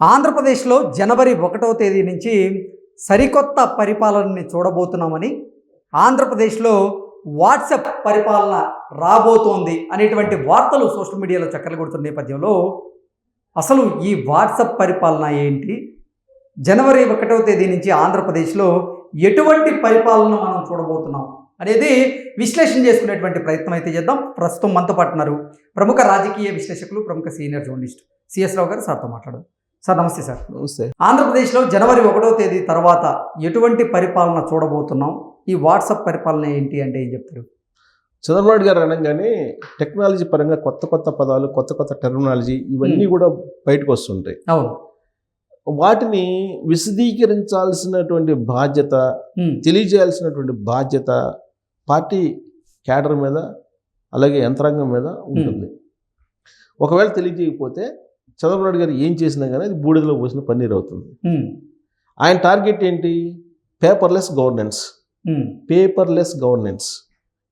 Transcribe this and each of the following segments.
ఆంధ్రప్రదేశ్లో జనవరి ఒకటవ తేదీ నుంచి సరికొత్త పరిపాలనని చూడబోతున్నామని ఆంధ్రప్రదేశ్లో వాట్సాప్ పరిపాలన రాబోతోంది అనేటువంటి వార్తలు సోషల్ మీడియాలో చక్కర్లు కొడుతున్న నేపథ్యంలో అసలు ఈ వాట్సాప్ పరిపాలన ఏంటి? జనవరి ఒకటవ తేదీ నుంచి ఆంధ్రప్రదేశ్లో ఎటువంటి పరిపాలన మనం చూడబోతున్నాం అనేది విశ్లేషణ చేసుకునేటువంటి ప్రయత్నం అయితే చేద్దాం. ప్రస్తుతం మనతో పాటున్నారు ప్రముఖ రాజకీయ విశ్లేషకులు ప్రముఖ సీనియర్ జర్నలిస్ట్ సిఎస్ రావు గారు సార్తో మాట్లాడదు. సార్ నమస్తే సార్. నమస్తే. ఆంధ్రప్రదేశ్లో జనవరి ఒకటో తేదీ తర్వాత ఎటువంటి పరిపాలన చూడబోతున్నాం? ఈ వాట్సాప్ పరిపాలన ఏంటి అంటే ఏం చెప్తారు? చంద్రబాబు గారు అనగానే టెక్నాలజీ పరంగా కొత్త కొత్త పదాలు కొత్త కొత్త టెర్మినాలజీ ఇవన్నీ కూడా బయటకు వస్తుంటాయి. అవును. వాటిని విశదీకరించాల్సినటువంటి బాధ్యత తెలియజేయాల్సినటువంటి బాధ్యత పార్టీ క్యాడర్ మీద అలాగే యంత్రాంగం మీద ఉంటుంది. ఒకవేళ తెలియజేయకపోతే చంద్రబాబు నాయుడు గారు ఏం చేసినా కానీ అది బూడిదలో పోసిన పన్నీర్ అవుతుంది. ఆయన టార్గెట్ ఏంటి? Paperless governance. Paperless governance.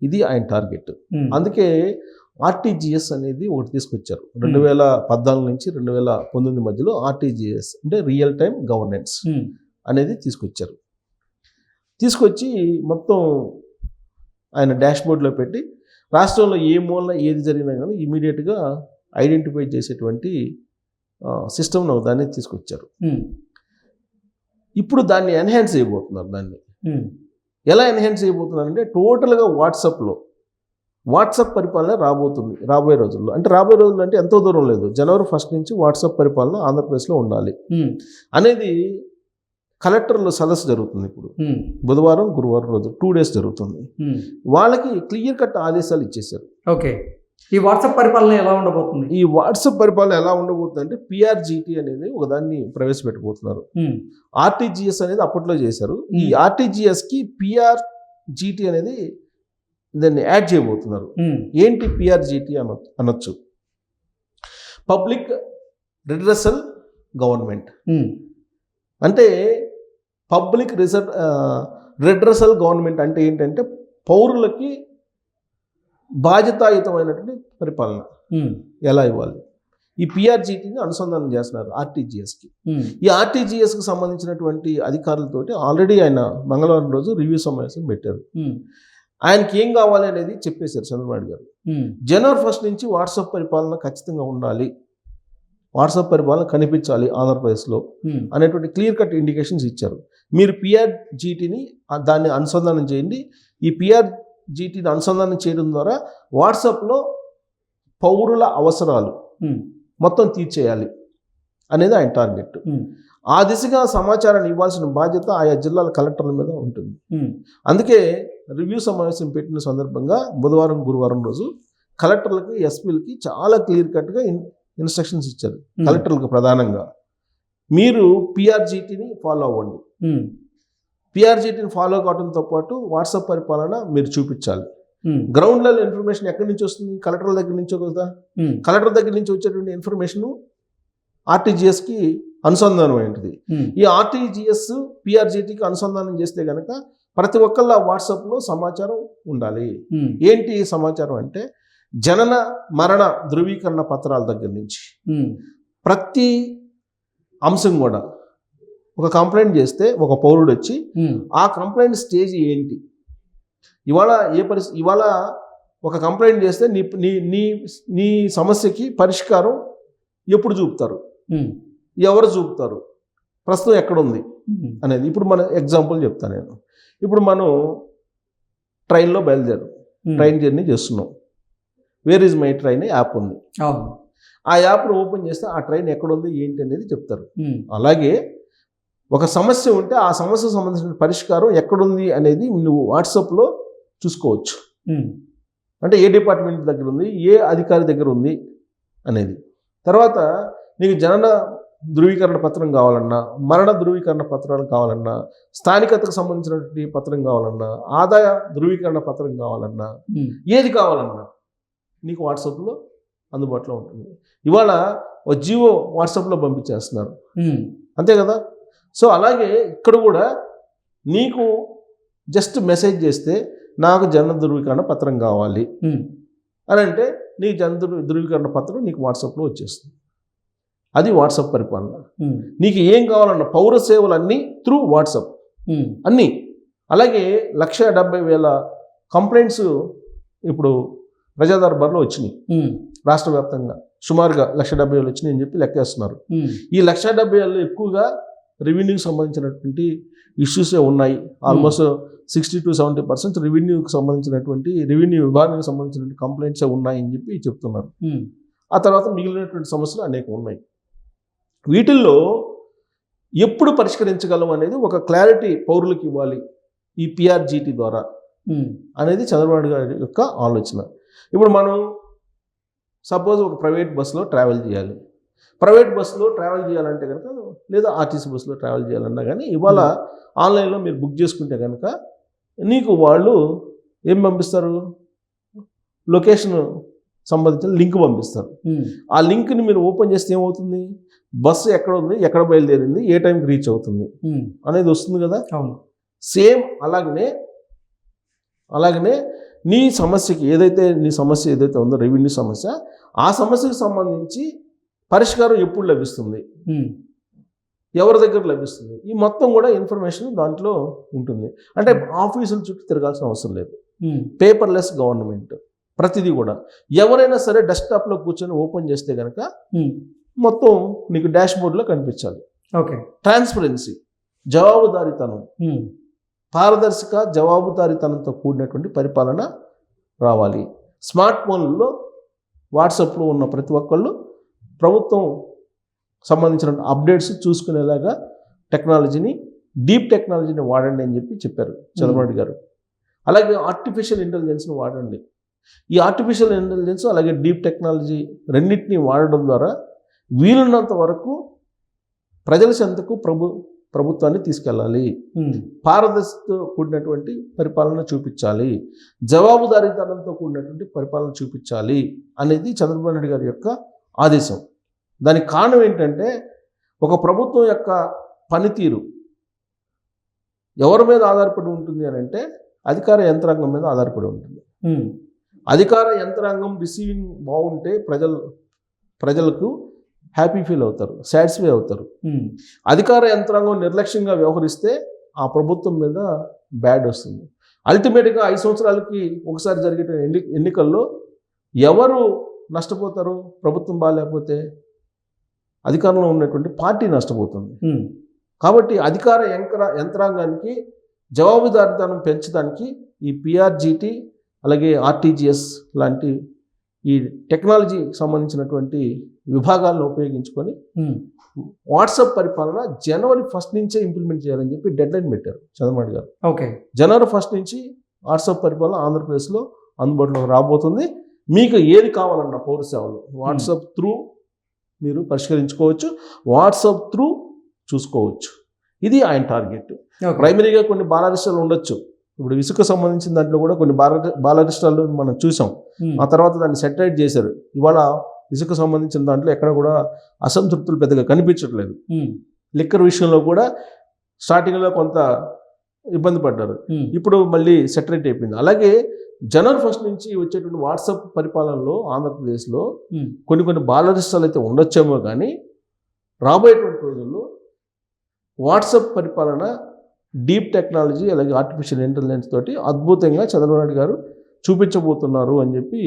ఇది ఆయన టార్గెట్. అందుకే ఆర్టీజీఎస్ అనేది ఒకటి తీసుకొచ్చారు. రెండు వేల పద్నాలుగు నుంచి రెండు వేల పంతొమ్మిది మధ్యలో ఆర్టీజీఎస్ అంటే రియల్ టైం గవర్నెన్స్ అనేది తీసుకొచ్చారు. తీసుకొచ్చి మొత్తం ఆయన డాష్బోర్డ్లో పెట్టి రాష్ట్రంలో ఏ మూలన ఏది జరిగినా కానీ ఇమీడియట్గా ఐడెంటిఫై చేసేటువంటి సిస్టమ్ దాన్ని తీసుకొచ్చారు. ఇప్పుడు దాన్ని ఎన్హాన్స్ చేయబోతున్నారు దాన్ని. ఎలా ఎన్హాన్స్ చేయబోతున్నారంటే టోటల్గా వాట్సాప్లో వాట్సాప్ పరిపాలన రాబోతుంది రాబోయే రోజుల్లో. అంటే రాబోయే రోజుల్లో అంటే ఎంతో దూరం లేదు. జనవరి ఫస్ట్ నుంచి వాట్సాప్ పరిపాలన ఆంధ్రప్రదేశ్లో ఉండాలి. అనేది కలెక్టర్ల సదస్సు జరుగుతుంది ఇప్పుడు. బుధవారం గురువారం రోజు టూ డేస్ జరుగుతుంది. వాళ్ళకి క్లియర్ కట్ ఆదేశాలు ఇచ్చేశారు. ఓకే. ఈ వాట్సాప్ పరిపాలన ఎలా ఉండబోతుంది? ఈ వాట్సాప్ పరిపాలన ఎలా ఉండబోతుంది అంటే పిఆర్జిటి అనేది ఒకదాన్ని ప్రవేశపెట్టబోతున్నారు. ఉమ్, ఆర్టీజీఎస్ అనేది అప్పట్లో చేశారు. ఈ. ఆర్టీజీఎస్కి పిఆర్జిటి అనేది దాన్ని యాడ్ చేయబోతున్నారు. ఏంటి పిఆర్జిటి అన అనొచ్చు? Public redressal government. అంటే పబ్లిక్ రిజర్ రిడ్రసల్ గవర్నమెంట్ అంటే ఏంటంటే పౌరులకి బాధ్యతాయుతమైనటువంటి పరిపాలన. ఎలా ఇవ్వాలి? ఈ పిఆర్జిటిని అనుసంధానం చేస్తున్నారు ఆర్టీజీఎస్కి ఈ ఆర్టీజీఎస్కి సంబంధించినటువంటి అధికారులతోటి ఆల్రెడీ ఆయన మంగళవారం రోజు రివ్యూ సమావేశం పెట్టారు. ఆయనకి ఏం కావాలి అనేది చెప్పేశారు చంద్రబాబు గారు. జనవరి ఫస్ట్ నుంచి వాట్సాప్ పరిపాలన ఖచ్చితంగా ఉండాలి. వాట్సాప్ పరిపాలన కనిపించాలి ఆంధ్రప్రదేశ్లో అనేటువంటి క్లియర్ కట్ ఇండికేషన్స్ ఇచ్చారు. మీరు పిఆర్ జీటీని దాన్ని అనుసంధానం చేయండి. ఈ పిఆర్ జీటీని అనుసంధానం చేయడం ద్వారా వాట్సాప్లో పౌరుల అవసరాలు మొత్తం తీర్చేయాలి అనేది ఆయన టార్గెట్. ఆ దిశగా సమాచారాన్ని ఇవ్వాల్సిన బాధ్యత ఆయా జిల్లాల కలెక్టర్ల మీద ఉంటుంది. అందుకే రివ్యూ సమావేశం పెట్టిన సందర్భంగా బుధవారం గురువారం రోజు కలెక్టర్లకి ఎస్పీలకి చాలా క్లియర్ కట్గా ఇన్ ఇన్స్ట్రక్షన్స్ ఇచ్చారు. కలెక్టర్లకు ప్రధానంగా. మీరు పిఆర్జీటీని ఫాలో అవ్వండి. పిఆర్జీటీని ఫాలో కావడంతో పాటు వాట్సాప్ పరిపాలన మీరు చూపించాలి. గ్రౌండ్ లెవెల్ ఇన్ఫర్మేషన్ ఎక్కడి నుంచి వస్తుంది? కలెక్టర్ల దగ్గర నుంచి కదా. కలెక్టర్ దగ్గర నుంచి వచ్చేటువంటి ఇన్ఫర్మేషన్ ఆర్టీజీఎస్కి అనుసంధానం అయింది ఉమ్, ఈ ఆర్టీజీఎస్ పిఆర్జీటీకి అనుసంధానం చేస్తే కనుక ప్రతి ఒక్కళ్ళ వాట్సాప్లో సమాచారం ఉండాలి. ఉమ్, ఏంటి సమాచారం అంటే జనన మరణ ధృవీకరణ పత్రాల దగ్గర నుంచి ఉమ్, ప్రతి అంశం కూడా ఒక కంప్లైంట్ చేస్తే ఒక పౌరుడు వచ్చి ఆ కంప్లైంట్ స్టేజ్ ఏంటి? ఇవాళ ఏ పరిస్థితి ఇవాళ ఒక కంప్లైంట్ చేస్తే నీ నీ నీ నీ సమస్యకి పరిష్కారం ఎప్పుడు చూపుతారు? ఎవరు చూపుతారు? ప్రస్తుతం ఎక్కడుంది? అనేది ఇప్పుడు మన ఎగ్జాంపుల్ చెప్తాను నేను. ఇప్పుడు మనం ట్రైన్లో బయలుదేరు. ట్రైన్ జర్నీ చేస్తున్నాం. Where is my train app ఉంది. ఆ యాప్ను ఓపెన్ చేస్తే ఆ ట్రైన్ ఎక్కడుంది ఏంటి అనేది చెప్తారు. అలాగే ఒక సమస్య ఉంటే ఆ సమస్యకు సంబంధించిన పరిష్కారం ఎక్కడుంది అనేది నువ్వు వాట్సాప్లో చూసుకోవచ్చు. ఉమ్, అంటే ఏ డిపార్ట్మెంట్ దగ్గర ఉంది ఏ అధికారి దగ్గర ఉంది అనేది. తర్వాత నీకు జనన ధృవీకరణ పత్రం కావాలన్నా మరణ ధృవీకరణ పత్రాలు కావాలన్నా స్థానికతకు సంబంధించినటువంటి పత్రం కావాలన్నా ఆదాయ ధృవీకరణ పత్రం కావాలన్నా ఉమ్, ఏది కావాలన్నా నీకు వాట్సాప్లో అందుబాటులో ఉంటుంది. ఇవాళ ఒక జియో వాట్సాప్లో పంపించేస్తున్నారు. ఉమ్, అంతే కదా? సో అలాగే ఇక్కడ కూడా నీకు జస్ట్ మెసేజ్ చేస్తే నాకు జన్మ ధృవీకరణ పత్రం కావాలి. ఉమ్, అని అంటే నీ జన్మ ధృ- ధృవీకరణ పత్రం నీకు వాట్సాప్లో వచ్చేస్తుంది. అది వాట్సాప్ పరిపాలన. ఉమ్, నీకు ఏం కావాలన్న పౌర సేవలు అన్నీ త్రూ వాట్సాప్. ఉమ్, అన్నీ. అలాగే లక్ష డెబ్బై వేల కంప్లైంట్స్ ఇప్పుడు ప్రజాదర్బార్లో వచ్చినాయి. రాష్ట్ర వ్యాప్తంగా. సుమారుగా లక్ష డెబ్బై వేలు వచ్చినాయి అని చెప్పి లెక్కేస్తున్నారు ఈ లక్ష డెబ్బై వేలు ఎక్కువగా రెవెన్యూకి సంబంధించినటువంటి ఇష్యూసే ఉన్నాయి. Almost sixty to seventy percent రెవెన్యూకి సంబంధించినటువంటి రెవెన్యూ విభాగానికి సంబంధించినటువంటి కంప్లైంట్సే ఉన్నాయని చెప్పి చెప్తున్నారు. ఉమ్, ఆ తర్వాత మిగిలినటువంటి సమస్యలు అనేక ఉన్నాయి. వీటిల్లో ఎప్పుడు పరిష్కరించగలం అనేది ఒక క్లారిటీ పౌరులకు ఇవ్వాలి ఈ పిఆర్జీటీ ద్వారా ఉమ్, అనేది చంద్రబాబు గారి యొక్క ఆలోచన. ఇప్పుడు మనం సపోజ్ ఒక ప్రైవేట్ బస్సులో ట్రావెల్ చేయాలి. ప్రైవేట్ బస్సులో ట్రావెల్ చేయాలంటే కనుక లేదా ఆర్టీసీ బస్సులో ట్రావెల్ చేయాలన్నా కానీ ఇవాళ ఆన్లైన్లో మీరు బుక్ చేసుకుంటే కనుక నీకు వాళ్ళు ఏం పంపిస్తారు? లొకేషన్ సంబంధించిన లింక్ పంపిస్తారు. ఉమ్, ఆ లింక్ని మీరు ఓపెన్ చేస్తే ఏమవుతుంది? బస్సు ఎక్కడ ఉంది? ఎక్కడ బయలుదేరింది? ఏ టైంకి రీచ్ అవుతుంది? ఉమ్, అనేది వస్తుంది కదా? అవును. సేమ్ అలాగనే అలాగనే నీ సమస్యకి ఏదైతే నీ సమస్య ఏదైతే ఉందో రెవెన్యూ సమస్య ఆ సమస్యకు సంబంధించి పరిష్కారం ఎప్పుడు లభిస్తుంది? ఎవరి దగ్గర లభిస్తుంది? ఈ మొత్తం కూడా ఇన్ఫర్మేషన్ దాంట్లో ఉంటుంది. అంటే ఆఫీసుల చుట్టూ తిరగాల్సిన అవసరం లేదు. పేపర్లెస్ గవర్నమెంట్ ప్రతిదీ కూడా. ఎవరైనా సరే డెస్క్టాప్లో కూర్చొని ఓపెన్ చేస్తే కనుక మొత్తం నీకు డాష్ బోర్డ్లో కనిపించాలి. ఓకే. ట్రాన్స్పరెన్సీ జవాబుదారీతనం పారదర్శక జవాబుదారీతనంతో కూడినటువంటి పరిపాలన రావాలి. స్మార్ట్ ఫోన్లలో వాట్సాప్లో ఉన్న ప్రతి ఒక్కళ్ళు ప్రభుత్వం సంబంధించిన అప్డేట్స్ చూసుకునేలాగా టెక్నాలజీని డీప్ టెక్నాలజీని వాడండి అని చెప్పి చెప్పారు చంద్రబాబు నాయుడు గారు. అలాగే ఆర్టిఫిషియల్ ఇంటెలిజెన్స్ని వాడండి. ఈ ఆర్టిఫిషియల్ ఇంటెలిజెన్స్ అలాగే డీప్ టెక్నాలజీ రెండింటిని వాడడం ద్వారా వీలున్నంత వరకు ప్రజల చెంతకు ప్రభు ప్రభుత్వాన్ని తీసుకెళ్ళాలి. ఉమ్, పారదర్శకతో కూడినటువంటి పరిపాలన చూపించాలి. జవాబుదారీతనంతో కూడినటువంటి పరిపాలన చూపించాలి అనేది చంద్రబాబు నాయుడు గారి యొక్క ఆదేశం. దానికి కారణం ఏంటంటే ఒక ప్రభుత్వం యొక్క పనితీరు ఎవరి మీద ఆధారపడి ఉంటుంది అని అంటే అధికార యంత్రాంగం మీద ఆధారపడి ఉంటుంది. అధికార యంత్రాంగం రిసీవింగ్ బాగుంటే ప్రజలు ప్రజలకు హ్యాపీ ఫీల్ అవుతారు సాటిస్ఫై అవుతారు. అధికార యంత్రాంగం నిర్లక్ష్యంగా వ్యవహరిస్తే ఆ ప్రభుత్వం మీద బ్యాడ్ వస్తుంది. అల్టిమేట్గా ఐదు సంవత్సరాలకి ఒకసారి జరిగే ఎన్ని ఎన్నికల్లో ఎవరు నష్టపోతారు? ప్రభుత్వం బాగాలేకపోతే అధికారంలో ఉన్నటువంటి పార్టీ నష్టపోతుంది. కాబట్టి అధికార యంత్ర యంత్రాంగానికి జవాబుదారితనం పెంచడానికి ఈ పిఆర్జీటీ అలాగే ఆర్టీజీఎస్ లాంటి ఈ టెక్నాలజీకి సంబంధించినటువంటి విభాగాలను ఉపయోగించుకొని వాట్సాప్ పరిపాలన జనవరి ఫస్ట్ నుంచే ఇంప్లిమెంట్ చేయాలని చెప్పి డెడ్ లైన్ పెట్టారు చంద్రబాబు గారు. ఓకే. జనవరి ఫస్ట్ నుంచి వాట్సాప్ పరిపాలన ఆంధ్రప్రదేశ్లో అందుబాటులోకి రాబోతుంది. మీకు ఏది కావాలన్న పౌర సేవలు వాట్సాప్ త్రూ మీరు పరిష్కరించుకోవచ్చు. వాట్సాప్ త్రూ చూసుకోవచ్చు. ఇది ఆయన టార్గెట్. ప్రైమరీగా కొన్ని బాలరిష్టాలు ఉండొచ్చు. ఇప్పుడు ఇసుక సంబంధించిన దాంట్లో కూడా కొన్ని బాల బాలరిష్టాలు మనం చూసాం. ఆ తర్వాత దాన్ని సెటరేట్ చేశారు. ఇవాళ ఇసుక సంబంధించిన దాంట్లో ఎక్కడ కూడా అసంతృప్తులు పెద్దగా కనిపించట్లేదు. లిక్కర్ విషయంలో కూడా స్టార్టింగ్లో కొంత ఇబ్బంది పడ్డారు. ఇప్పుడు మళ్ళీ సెటరేట్ అయిపోయింది. అలాగే జనవరి ఫస్ట్ నుంచి వచ్చేటువంటి వాట్సాప్ పరిపాలనలో ఆంధ్రప్రదేశ్లో ఉమ్, కొన్ని కొన్ని బాలరిష్టాలు అయితే ఉండొచ్చేమో కానీ రాబోయేటువంటి రోజుల్లో వాట్సాప్ పరిపాలన డీప్ టెక్నాలజీ అలాగే ఆర్టిఫిషియల్ ఇంటెలిజెన్స్ తోటి అద్భుతంగా చంద్రబాబు నాయుడు గారు చూపించబోతున్నారు అని చెప్పి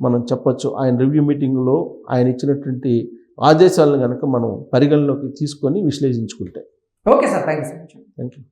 మనం చెప్పొచ్చు. ఆయన రివ్యూ మీటింగ్లో ఆయన ఇచ్చినటువంటి ఆదేశాలను కనుక మనం పరిగణలోకి తీసుకొని విశ్లేషించుకుంటే. Okay sir thank you thank you